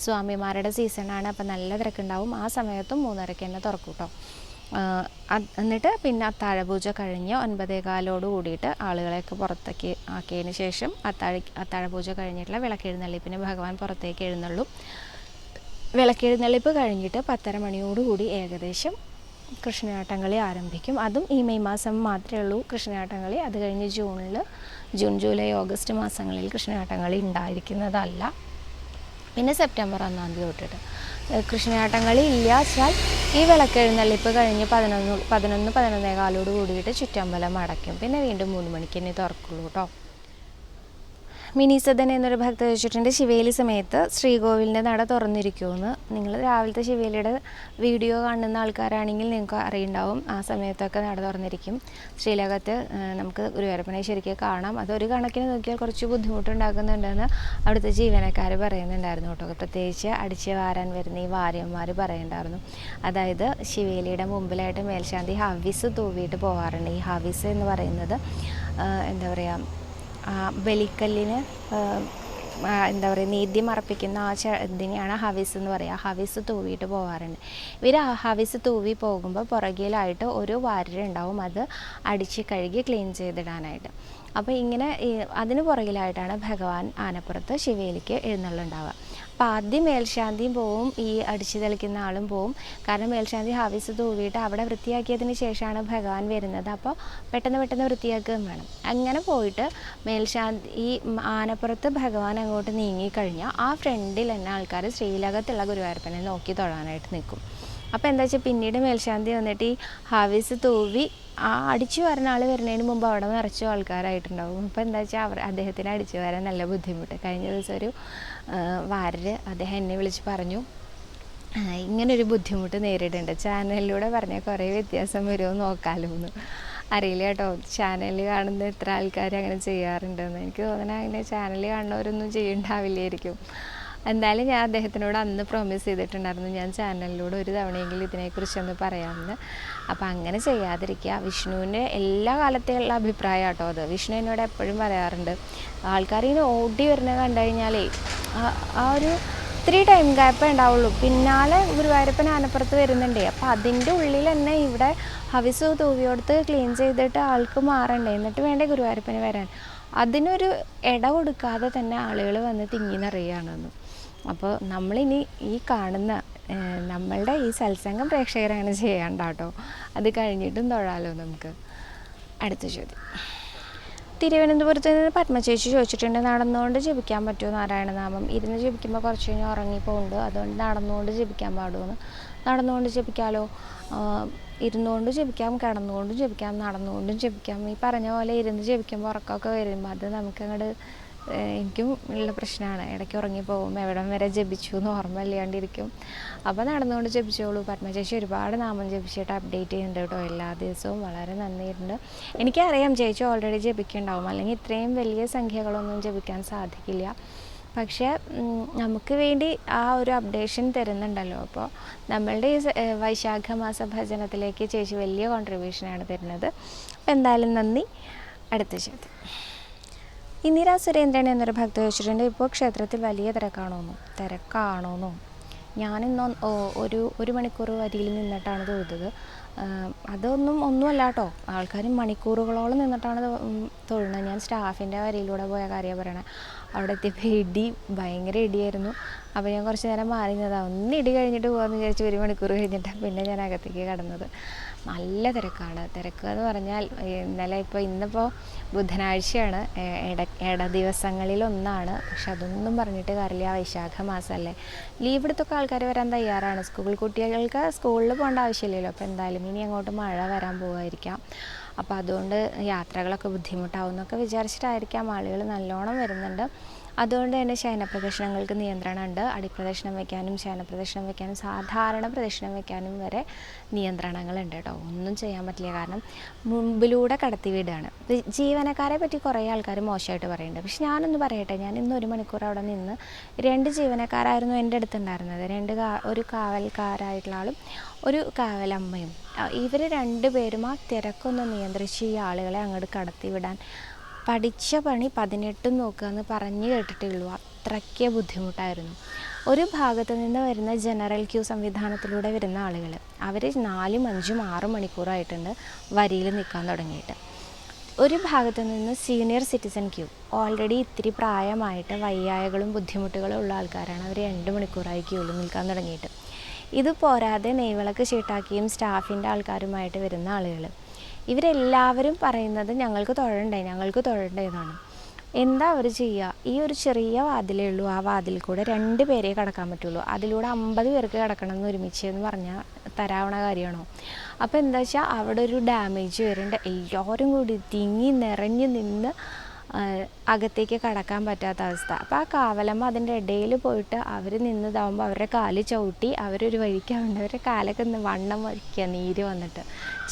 A: സ്വാമിമാരുടെ സീസണാണ് അപ്പം നല്ല തിരക്കുണ്ടാവും. ആ സമയത്തും മൂന്നരയ്ക്ക് തന്നെ തുറക്കും കേട്ടോ എന്നിട്ട് പിന്നെ അത്താഴപൂജ കഴിഞ്ഞ് ഒൻപതേകാലോട് കൂടിയിട്ട് ആളുകളെയൊക്കെ പുറത്തേക്ക് ആക്കിയതിന് ശേഷം അത്താഴ അത്താഴപൂജ കഴിഞ്ഞിട്ടുള്ള വിളക്കെഴുന്നള്ളിപ്പിന് ഭഗവാൻ പുറത്തേക്ക് എഴുന്നള്ളും. വിളക്കെഴുന്നള്ളിപ്പ് കഴിഞ്ഞിട്ട് പത്തര മണിയോടുകൂടി ഏകദേശം കൃഷ്ണനാട്ടംകളി ആരംഭിക്കും. അതും ഈ മെയ് മാസം മാത്രമേ ഉള്ളൂ കൃഷ്ണനാട്ടംകളി അത് കഴിഞ്ഞ് ജൂണിൽ ജൂൺ ജൂലൈ ഓഗസ്റ്റ് മാസങ്ങളിൽ കൃഷ്ണനാട്ടംകളി ഉണ്ടായിരിക്കുന്നതല്ല പിന്നെ സെപ്റ്റംബർ ഒന്നാം തീയതി തൊട്ടിട്ട്. ഇല്ല വെച്ചാൽ ഈ വിളക്കെഴുന്നള്ളിപ്പ് കഴിഞ്ഞ് പതിനൊന്ന് പതിനൊന്ന് പതിനൊന്നേ കാലോട് കൂടിയിട്ട് ചുറ്റമ്പലം അടയ്ക്കും. പിന്നെ വീണ്ടും മൂന്ന് മണിക്ക് തന്നെ തുറക്കുള്ളൂ കേട്ടോ മിനി സദൻ എന്നൊരു ഭക്ത വെച്ചിട്ടുണ്ട്. ശിവേലി സമയത്ത് ശ്രീകോവിലിന്റെ നട തുറന്നിരിക്കുമെന്ന്. നിങ്ങൾ രാവിലത്തെ ശിവേലിയുടെ വീഡിയോ കാണുന്ന ആൾക്കാരാണെങ്കിൽ നിങ്ങൾക്ക് അറിയുണ്ടാവും. ആ സമയത്തൊക്കെ നട തുറന്നിരിക്കും. ശ്രീലകത്ത് നമുക്ക് ഗുരുവായൂരപ്പനെ ശരിക്കും കാണാം അതൊരു കണക്കിന് നോക്കിയാൽ കുറച്ച് ബുദ്ധിമുട്ടുണ്ടാക്കുന്നുണ്ടെന്ന് അവിടുത്തെ ജീവനക്കാർ പറയുന്നുണ്ടായിരുന്നു കേട്ടോ. പ്രത്യേകിച്ച് അടിച്ച് വാരാൻ വരുന്ന ഈ വാര്യന്മാർ പറയുന്നുണ്ടായിരുന്നു. അതായത് ശിവേലിയുടെ മുമ്പിലായിട്ട് മേൽശാന്തി ഹവിസ് തൂവിയിട്ട് പോകാറുണ്ട് ഈ ഹവിസ് എന്ന് പറയുന്നത് എന്താ പറയുക ബലിക്കല്ലിന് എന്താ പറയുക നീദ്യം അർപ്പിക്കുന്ന ആ ഇതിനെയാണ് ഹവിസ് എന്ന് പറയുക ഹവിസ് തൂവിയിട്ട് പോകാറുണ്ട് ഇവർ ഹവിസ് തൂവി പോകുമ്പോൾ പുറകിലായിട്ട് ഒരു വാരരുണ്ടാവും അത് അടിച്ച് കഴുകി ക്ലീൻ ചെയ്തിടാനായിട്ട്. അപ്പോൾ ഇങ്ങനെ അതിന് പുറകിലായിട്ടാണ് ഭഗവാൻ ആനപ്പുറത്ത് ശിവേലിക്ക് എഴുന്നള്ളുണ്ടാവുക അപ്പോൾ ആദ്യം മേൽശാന്തിയും പോവും ഈ അടിച്ചു തെളിക്കുന്ന ആളും പോവും. കാരണം മേൽശാന്തി ഹാവിസ് തൂവിയിട്ട് അവിടെ വൃത്തിയാക്കിയതിന് ശേഷമാണ് ഭഗവാൻ വരുന്നത്. അപ്പോൾ പെട്ടെന്ന് പെട്ടെന്ന് വൃത്തിയാക്കുകയും വേണം. അങ്ങനെ പോയിട്ട് മേൽശാന്തി ഈ ആനപ്പുറത്ത് ഭഗവാൻ അങ്ങോട്ട് നീങ്ങിക്കഴിഞ്ഞാൽ ആ ഫ്രണ്ടിൽ തന്നെ ആൾക്കാർ ശ്രീലകത്തുള്ള ഗുരുവായൂരപ്പനെ നോക്കി തൊഴാനായിട്ട് നിൽക്കും. അപ്പോൾ എന്താ വെച്ചാൽ പിന്നീട് മേൽശാന്തി വന്നിട്ട് ഈ ഹാവീസ് തൂവി ആ അടിച്ചു വരുന്ന ആൾ വരുന്നതിന് മുമ്പ് അവിടെ നിറച്ചു ആൾക്കാരായിട്ടുണ്ടാവും. അപ്പോൾ എന്താ വെച്ചാൽ അവർ അദ്ദേഹത്തിന് അടിച്ചു വരാൻ നല്ല ബുദ്ധിമുട്ട്. കഴിഞ്ഞ ദിവസം ഒരു വാരര് അദ്ദേഹം എന്നെ വിളിച്ച് പറഞ്ഞു ഇങ്ങനൊരു ബുദ്ധിമുട്ട് നേരിടുന്നുണ്ട്. ചാനലിലൂടെ പറഞ്ഞാൽ കുറേ വ്യത്യാസം വരുമോ നോക്കാലോ എന്ന് അറിയില്ല കേട്ടോ. ചാനലിൽ കാണുന്ന എത്ര ആൾക്കാർ അങ്ങനെ ചെയ്യാറുണ്ടെന്ന്. എനിക്ക് തോന്നണ അങ്ങനെ ചാനലിൽ കാണുന്നവരൊന്നും ചെയ്യണ്ടാവില്ലായിരിക്കും. എന്തായാലും ഞാൻ അദ്ദേഹത്തിനോട് അന്ന് പ്രോമിസ് ചെയ്തിട്ടുണ്ടായിരുന്നു. ഞാൻ ചാനലിലൂടെ ഒരു തവണയെങ്കിലും ഇതിനെക്കുറിച്ചൊന്ന് പറയാമെന്ന്. അപ്പോൾ അങ്ങനെ ചെയ്യാതിരിക്കുക. വിഷ്ണുവിന്റെ എല്ലാ കാലത്തെയുള്ള അഭിപ്രായം കേട്ടോ അത്. വിഷ്ണു എന്നോട് എപ്പോഴും പറയാറുണ്ട് ആൾക്കാർ ഓടി വരുന്നത് കണ്ടു കഴിഞ്ഞാലേ ആ- ഒരു ഇത്തിരി ടൈം ഗ്യാപ്പേ ഉണ്ടാവുള്ളൂ. പിന്നാലെ ഗുരുവായൂരപ്പൻ ആനപ്പുറത്ത് വരുന്നുണ്ട്. അപ്പോൾ അതിന്റെ ഉള്ളിൽ തന്നെ ഇവിടെ ഹവിസ് തൂവിയോടുത്ത് ക്ലീൻ ചെയ്തിട്ട് ആൾക്ക് മാറണ്ടേ? എന്നിട്ട് വേണ്ടേ ഗുരുവായൂരപ്പന് വരാൻ? അതിനൊരു ഇട കൊടുക്കാതെ തന്നെ ആളുകൾ വന്ന് തിങ്ങി നിറയുകയാണെന്ന്. അപ്പോൾ നമ്മളിനി ഈ കാണുന്ന നമ്മളുടെ ഈ സത്സംഗം പ്രേക്ഷകരങ്ങനെ ചെയ്യണ്ട കേട്ടോ അത് കഴിഞ്ഞിട്ടും തൊഴാലോ നമുക്ക്. അടുത്ത ചോദ്യം. തിരുവനന്തപുരത്ത് നിന്ന് പത്മചേച്ചി ചോദിച്ചിട്ടുണ്ട് നടന്നുകൊണ്ട് ജപിക്കാൻ പറ്റുമോ നാരായണനാമം ഇരുന്ന് ജപിക്കുമ്പോൾ കുറച്ച് കഴിഞ്ഞ് ഉറങ്ങിപ്പോണ്ട് അതുകൊണ്ട് നടന്നുകൊണ്ട് ജപിക്കാൻ പാടുമെന്ന് നടന്നുകൊണ്ട് ജപിക്കാമല്ലോ ഇരുന്നുകൊണ്ട് ജപിക്കാം കിടന്നുകൊണ്ടും ജപിക്കാം നടന്നുകൊണ്ടും ജപിക്കാം. ഈ പറഞ്ഞ പോലെ ഇരുന്ന് ജപിക്കുമ്പോൾ ഉറക്കമൊക്കെ വരുമ്പോൾ അത് നമുക്കങ്ങോട്ട് എനിക്കും ഉള്ള പ്രശ്നമാണ്. ഇടയ്ക്ക് ഉറങ്ങിപ്പോകും. എവിടം വരെ ജപിച്ചു എന്ന് ഓർമ്മ ഇല്ലാണ്ടിരിക്കും. അപ്പോൾ നടന്നുകൊണ്ട് ജപിച്ചോളൂ. പത്മചേച്ചി ഒരുപാട് നാമം ജപിച്ചിട്ട് അപ്ഡേറ്റ് ചെയ്യുന്നുണ്ട് കേട്ടോ. എല്ലാ ദിവസവും വളരെ നന്ദിയുണ്ട് എനിക്കറിയാം ചേച്ചി ഓൾറെഡി ജപിക്കുന്നുണ്ടാവും അല്ലെങ്കിൽ ഇത്രയും വലിയ സംഖ്യകളൊന്നും ജപിക്കാൻ സാധിക്കില്ല. പക്ഷേ നമുക്ക് വേണ്ടി ആ ഒരു അപ്ഡേഷൻ തരുന്നുണ്ടല്ലോ. അപ്പോൾ നമ്മളുടെ ഈ വൈശാഖ മാസ ഭജനത്തിലേക്ക് ചേച്ചി വലിയ കോൺട്രിബ്യൂഷനാണ് തരുന്നത്. അപ്പോൾ എന്തായാലും നന്ദി. അടുത്ത ചോദ്യം ഇന്ദിര സുരേന്ദ്രൻ എന്നൊരു ഭക്ത ചോദിച്ചിട്ടുണ്ട് ഇപ്പോൾ ക്ഷേത്രത്തിൽ വലിയ തിരക്കാണോ തിരക്കാണോന്നു? ഞാനിന്ന് ഒരു ഒരു മണിക്കൂർ വരിയിൽ നിന്നിട്ടാണ് തൊഴുതത്. അതൊന്നും ഒന്നുമല്ല കേട്ടോ ആൾക്കാർ മണിക്കൂറുകളോളം നിന്നിട്ടാണ് തൊഴുന്നത്. ഞാൻ സ്റ്റാഫിന്റെ വരിയിലൂടെ പോയ കാര്യം പറയണേ. അവിടെ എത്തിയപ്പോൾ ഇടി ഭയങ്കര ഇടിയായിരുന്നു. അപ്പോൾ ഞാൻ കുറച്ച് നേരം മാറി നിന്നതാണ് ഒന്ന് ഇടി കഴിഞ്ഞിട്ട് പോകാമെന്ന് വിചാരിച്ച് ഒരു മണിക്കൂർ കഴിഞ്ഞിട്ടാണ് പിന്നെ ഞാൻ അകത്തേക്ക് കടന്നത്. നല്ല തിരക്കാണ്. തിരക്ക് എന്ന് പറഞ്ഞാൽ ഇന്നലെ ഇപ്പോൾ ഇന്നിപ്പോൾ ബുധനാഴ്ചയാണ്. ഇട ഇട ദിവസങ്ങളിലൊന്നാണ്. പക്ഷെ അതൊന്നും പറഞ്ഞിട്ട് കാര്യമില്ല. വൈശാഖ മാസമല്ലേ ലീവ് എടുത്തൊക്കെ ആൾക്കാർ വരാൻ തയ്യാറാണ്. സ്കൂൾ കുട്ടികൾക്ക് സ്കൂളിൽ പോകേണ്ട ആവശ്യമില്ലല്ലോ. അപ്പോൾ എന്തായാലും ഇനി അങ്ങോട്ട് മഴ വരാൻ പോകുമായിരിക്കാം അപ്പോൾ അതുകൊണ്ട് യാത്രകളൊക്കെ ബുദ്ധിമുട്ടാവും എന്നൊക്കെ വിചാരിച്ചിട്ടായിരിക്കാം. ആളുകൾ നല്ലോണം വരുന്നുണ്ട്. അതുകൊണ്ട് തന്നെ ശയനപ്രദക്ഷിണങ്ങൾക്ക് നിയന്ത്രണമുണ്ട്. അടിപ്രദക്ഷിണം വയ്ക്കാനും ശയനപ്രദക്ഷിണം വയ്ക്കാനും സാധാരണ പ്രദക്ഷിണം വയ്ക്കാനും വരെ നിയന്ത്രണങ്ങളുണ്ട് കേട്ടോ. ഒന്നും ചെയ്യാൻ പറ്റില്ല. കാരണം മുമ്പിലൂടെ കടത്തി വീടാണ്. ജീവനക്കാരെ പറ്റി കുറേ ആൾക്കാർ മോശമായിട്ട് പറയുന്നുണ്ട്. പക്ഷെ ഞാനൊന്ന് പറയട്ടെ. ഞാൻ ഇന്ന് ഒരു മണിക്കൂർ അവിടെ നിന്ന് രണ്ട് ജീവനക്കാരായിരുന്നു എന്റെ അടുത്തുണ്ടായിരുന്നത്. രണ്ട് ഒരു കാവൽക്കാരായിട്ടുള്ള ആളും ഒരു കാവലമ്മയും. ഇവർ രണ്ടുപേരും ആ തിരക്കൊന്ന് നിയന്ത്രിച്ച് ഈ ആളുകളെ അങ്ങോട്ട് കടത്തി വിടാൻ പഠിച്ച പണി പതിനെട്ടും നോക്കുക എന്ന് പറഞ്ഞു കേട്ടിട്ടേ ഉള്ളൂ അത്രയ്ക്ക് ബുദ്ധിമുട്ടായിരുന്നു. ഒരു ഭാഗത്ത് നിന്ന് വരുന്ന ജനറൽ ക്യൂ സംവിധാനത്തിലൂടെ വരുന്ന ആളുകൾ അവർ നാലും അഞ്ചും ആറും മണിക്കൂറായിട്ടുണ്ട് വരിയിൽ നിൽക്കാൻ തുടങ്ങിയിട്ട്. ഒരു ഭാഗത്ത് നിന്ന് സീനിയർ സിറ്റിസൺ ക്യൂ. ഓൾറെഡി ഇത്തിരി പ്രായമായിട്ട് വയ്യായകളും ബുദ്ധിമുട്ടുകളും ഉള്ള ആൾക്കാരാണ് അവർ രണ്ട് മണിക്കൂറായി ക്യൂവിൽ നിൽക്കാൻ തുടങ്ങിയിട്ട്. ഇത് പോരാതെ നെയ്വിളക്ക് ചീട്ടാക്കിയും സ്റ്റാഫിന്റെ ആൾക്കാരുമായിട്ട് വരുന്ന ആളുകൾ ഇവരെല്ലാവരും പറയുന്നത് ഞങ്ങൾക്ക് തൊഴണ്ടേ ഞങ്ങൾക്ക് തൊഴണ്ടേ എന്നാണ്. എന്താ അവർ ചെയ്യുക ഈ ഒരു ചെറിയ വാതിലേ ഉള്ളൂ. ആ വാതിൽ കൂടെ രണ്ട് പേരെ കടക്കാൻ പറ്റുള്ളൂ. അതിലൂടെ അമ്പത് പേർക്ക് കിടക്കണം എന്ന് ഒരുമിച്ച് എന്ന് പറഞ്ഞാൽ തരാവണ കാര്യമാണോ? അപ്പോൾ എന്താ വെച്ചാൽ അവിടെ ഒരു ഡാമേജ് വരുന്നുണ്ട്. എല്ലാവരും കൂടി തിങ്ങി നിറഞ്ഞു നിന്ന് അകത്തേക്ക് കടക്കാൻ പറ്റാത്ത അവസ്ഥ. അപ്പോൾ ആ കാവലമ്മ അതിന്റെ ഇടയിൽ പോയിട്ട് അവർ നിന്നതാവുമ്പോൾ അവരുടെ കാൽ ചവിട്ടി അവരൊരു വഴിക്ക് അവരുടെ കാലൊക്കെ വണ്ണം വഴിക്കുക നീര് വന്നിട്ട്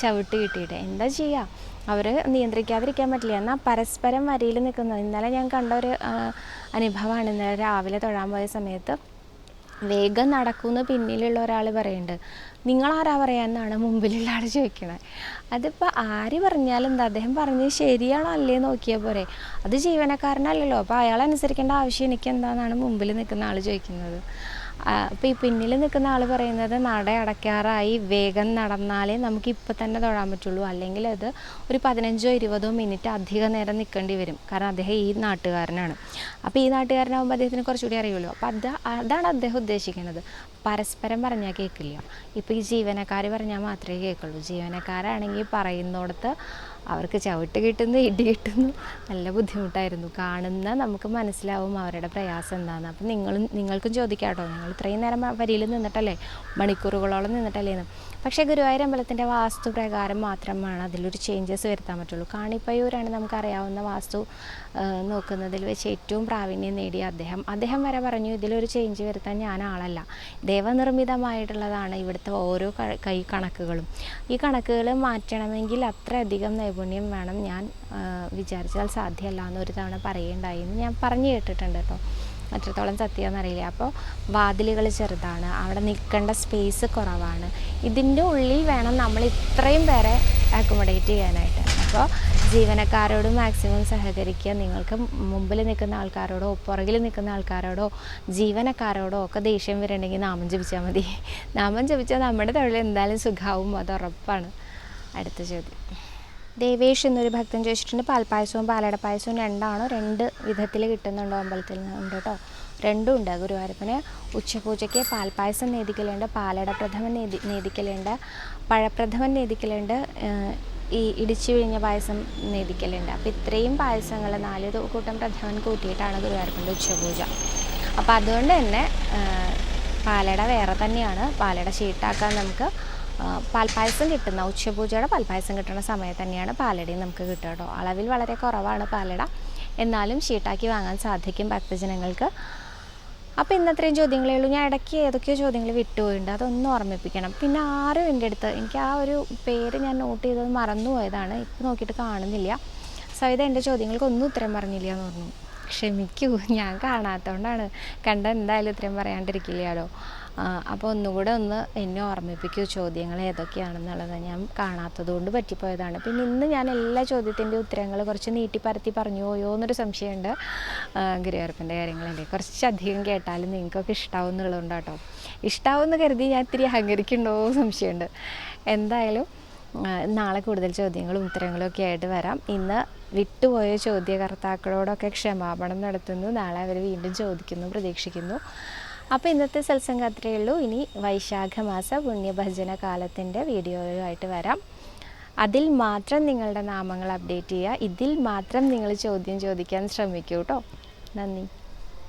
A: ചവിട്ടി കിട്ടിയിട്ട്. എന്താ ചെയ്യുക അവർ നിയന്ത്രിക്കാതിരിക്കാൻ പറ്റില്ല. എന്നാൽ പരസ്പരം വരിയിൽ നിൽക്കുന്നത് ഇന്നലെ ഞാൻ കണ്ട ഒരു അനുഭവമാണ് ഇന്നലെ രാവിലെ തൊഴാൻ പോയ സമയത്ത് വേഗം നടക്കുമെന്ന് പിന്നിലുള്ള ഒരാൾ പറയുന്നുണ്ട്. നിങ്ങളാരാ പറയാമെന്നാണ് മുമ്പിലുള്ള ആൾ ചോദിക്കണത് അതിപ്പോൾ ആര് പറഞ്ഞാലും എന്താ അദ്ദേഹം പറഞ്ഞത് ശരിയാണോ അല്ലേ നോക്കിയാൽ പോരെ. അത് ജീവനക്കാരനല്ലല്ലോ. അപ്പോൾ അയാൾ അനുസരിക്കേണ്ട ആവശ്യം എനിക്ക് എന്താണെന്നാണ് മുമ്പിൽ നിൽക്കുന്ന ആൾ ചോദിക്കുന്നത്. അപ്പോൾ ഈ പിന്നിൽ നിൽക്കുന്ന ആൾ പറയുന്നത് നട അടയ്ക്കാറായി വേഗം നടന്നാലേ നമുക്ക് ഇപ്പം തന്നെ തൊഴാൻ പറ്റുള്ളൂ. അല്ലെങ്കിൽ അത് ഒരു പതിനഞ്ചോ ഇരുപതോ മിനിറ്റ് അധിക നേരം നിൽക്കേണ്ടി വരും. കാരണം അദ്ദേഹം ഈ നാട്ടുകാരനാണ്. അപ്പോൾ ഈ നാട്ടുകാരനാകുമ്പോൾ അദ്ദേഹത്തിന് കുറച്ചുകൂടി അറിയുമല്ലോ. അപ്പോൾ അത് അതാണ് അദ്ദേഹം ഉദ്ദേശിക്കുന്നത്. പരസ്പരം പറഞ്ഞാൽ കേൾക്കില്ല ഇപ്പോൾ ഈ ജീവനക്കാർ പറഞ്ഞാൽ മാത്രമേ കേൾക്കുള്ളൂ. ജീവനക്കാരാണെങ്കിൽ പറയുന്നിടത്ത് അവർക്ക് ചവിട്ട് കിട്ടുന്നു ഇടി കിട്ടുന്നു. നല്ല ബുദ്ധിമുട്ടായിരുന്നു. കാണുന്ന നമുക്ക് മനസ്സിലാവും അവരുടെ പ്രയാസം എന്താണെന്ന് അപ്പം നിങ്ങളും നിങ്ങൾക്കും ചോദിക്കാം കേട്ടോ നിങ്ങൾ ഇത്രയും നേരം വരിയിൽ നിന്നിട്ടല്ലേ? മണിക്കൂറുകളോളം നിന്നിട്ടല്ലേ എന്ന് പക്ഷേ ഗുരുവായൂർ അമ്പലത്തിന്റെ വാസ്തു പ്രകാരം മാത്രമാണ് അതിലൊരു ചേഞ്ചസ് വരുത്താൻ പറ്റുള്ളൂ. കാണിപ്പയ്യൂരാണ് നമുക്കറിയാവുന്ന വാസ്തു നോക്കുന്നതിൽ വെച്ച് ഏറ്റവും പ്രാവീണ്യം നേടിയ അദ്ദേഹം. അദ്ദേഹം വരെ പറഞ്ഞു ഇതിലൊരു ചേഞ്ച് വരുത്താൻ ഞാൻ ആളല്ല. ദേവനിർമ്മിതമായിട്ടുള്ളതാണ് ഇവിടുത്തെ ഓരോ ക- കണക്കുകളും. ഈ കണക്കുകൾ മാറ്റണമെങ്കിൽ അത്രയധികം നൈപുണ്യം വേണം ഞാൻ വിചാരിച്ചാൽ സാധ്യമല്ല എന്നൊരു തവണ പറയേണ്ടായി എന്ന് ഞാൻ പറഞ്ഞു കേട്ടിട്ടുണ്ട് കേട്ടോ. എത്രത്തോളം സത്യമെന്നറിയില്ല. അപ്പോൾ വാതിലുകൾ ചെറുതാണ്. അവിടെ നിൽക്കേണ്ട സ്പേസ് കുറവാണ്. ഇതിന്റെ ഉള്ളിൽ വേണം നമ്മൾ ഇത്രയും പേരെ അക്കോമഡേറ്റ് ചെയ്യാനായിട്ട്. അപ്പോൾ ജീവനക്കാരോട് മാക്സിമം സഹകരിക്കുക. നിങ്ങൾക്ക് മുമ്പിൽ നിൽക്കുന്ന ആൾക്കാരോടോ പുറകിൽ നിൽക്കുന്ന ആൾക്കാരോടോ ജീവനക്കാരോടോ ഒക്കെ ദേഷ്യം വരണമെങ്കിൽ നാമം ജപിച്ചാൽ മതി. നാമം ജപിച്ചാൽ നമ്മുടെ തൊഴിൽ എന്തായാലും സുഖാവും അത് ഉറപ്പാണ്. അടുത്ത ചോദ്യം. ദേവേഷ് എന്നൊരു ഭക്തൻ ചോദിച്ചിട്ടുണ്ട് പാൽപ്പായസവും പാലട പായസവും രണ്ടാണോ? രണ്ട് വിധത്തിൽ കിട്ടുന്നുണ്ടോ അമ്പലത്തിൽ നിന്നുണ്ട് കേട്ടോ. രണ്ടും ഉണ്ട് ഗുരുവായൂരപ്പന്. ഉച്ചപൂജയ്ക്ക് പാൽപ്പായസം നേദിക്കലുണ്ട് പാലട പ്രഥമൻ നേദി നേദിക്കലുണ്ട് പഴപ്രഥമൻ നേദിക്കലുണ്ട് ഈ ഇടിച്ചു വിഴിഞ്ഞ പായസം നേദിക്കലുണ്ട്. അപ്പോൾ ഇത്രയും പായസങ്ങൾ നാല് കൂട്ടം പ്രഥമൻ കൂട്ടിയിട്ടാണ് ഗുരുവായൂരപ്പന്റെ ഉച്ചപൂജ. അപ്പോൾ അതുകൊണ്ട് തന്നെ പാലട വേറെ തന്നെയാണ്. പാലട ഷീട്ടാക്കാൻ നമുക്ക് പാൽപ്പായസം കിട്ടുന്ന ഉച്ചപൂജയുടെ പാൽപ്പായസം കിട്ടുന്ന സമയത്ത് തന്നെയാണ് പാലടയും നമുക്ക് കിട്ടുക കേട്ടോ. അളവിൽ വളരെ കുറവാണ് പാലട. എന്നാലും ഷീട്ടാക്കി വാങ്ങാൻ സാധിക്കും ഭക്തജനങ്ങൾക്ക്. അപ്പോൾ ഇന്നത്രയും ചോദ്യങ്ങളേ ഉള്ളൂ. ഞാൻ ഇടയ്ക്ക് ഏതൊക്കെയോ ചോദ്യങ്ങൾ വിട്ടുപോയിട്ടുണ്ട്. അതൊന്ന് ഓർമ്മിപ്പിക്കണം. പിന്നെ ആരും എന്റെ അടുത്ത് എനിക്ക് ആ ഒരു പേര് ഞാൻ നോട്ട് ചെയ്തത് മറന്നുപോയതാണ്. ഇപ്പോൾ നോക്കിയിട്ട് കാണുന്നില്ല. സവിത എന്റെ ചോദ്യങ്ങൾക്ക് ഒന്നും ഉത്തരം പറഞ്ഞില്ല എന്ന് പറഞ്ഞു. ക്ഷമിക്കൂ ഞാൻ കാണാത്തതുകൊണ്ടാണ് കണ്ട എന്തായാലും ഇത്രയും പറയാണ്ടിരിക്കില്ലയാലോ അപ്പോൾ ഒന്നുകൂടെ ഒന്ന് എന്നെ ഓർമ്മിപ്പിക്കൂ ചോദ്യങ്ങൾ ഏതൊക്കെയാണെന്നുള്ളത്. ഞാൻ കാണാത്തത് കൊണ്ട് പറ്റിപ്പോയതാണ്. പിന്നെ ഇന്ന് ഞാൻ എല്ലാ ചോദ്യത്തിന്റെ ഉത്തരങ്ങൾ കുറച്ച് നീട്ടിപ്പരത്തി പറഞ്ഞു പോയോ എന്നൊരു സംശയമുണ്ട്. ഗുരുവായൂരപ്പന്റെ കാര്യങ്ങളല്ലേ കുറച്ചധികം കേട്ടാലും നിങ്ങൾക്കൊക്കെ ഇഷ്ടാവും എന്നുള്ളതുകൊണ്ടാട്ടോ ഇഷ്ടാവും എന്ന് കരുതി ഞാൻ ഇത്തിരി അഹങ്കരിക്കുന്നുണ്ടോ സംശയമുണ്ട്. എന്തായാലും നാളെ കൂടുതൽ ചോദ്യങ്ങളും ഉത്തരങ്ങളും ഒക്കെ ആയിട്ട് വരാം. ഇന്ന് വിട്ടുപോയ ചോദ്യകർത്താക്കളോടൊക്കെ ക്ഷമാപണം നടത്തുന്നു. നാളെ അവർ വീണ്ടും ചോദിക്കുന്നു പ്രതീക്ഷിക്കുന്നു. അപ്പോൾ ഇന്നത്തെ സത്സംഗം അത്രയേ ഉള്ളൂ ഇനി വൈശാഖ മാസ പുണ്യഭജന കാലത്തിന്റെ വീഡിയോയുമായിട്ട് വരാം. അതിൽ മാത്രം നിങ്ങളുടെ നാമങ്ങൾ അപ്ഡേറ്റ് ചെയ്യുക. ഇതിൽ മാത്രം നിങ്ങൾ ചോദ്യം ചോദിക്കാൻ ശ്രമിക്കൂ കേട്ടോ നന്ദി.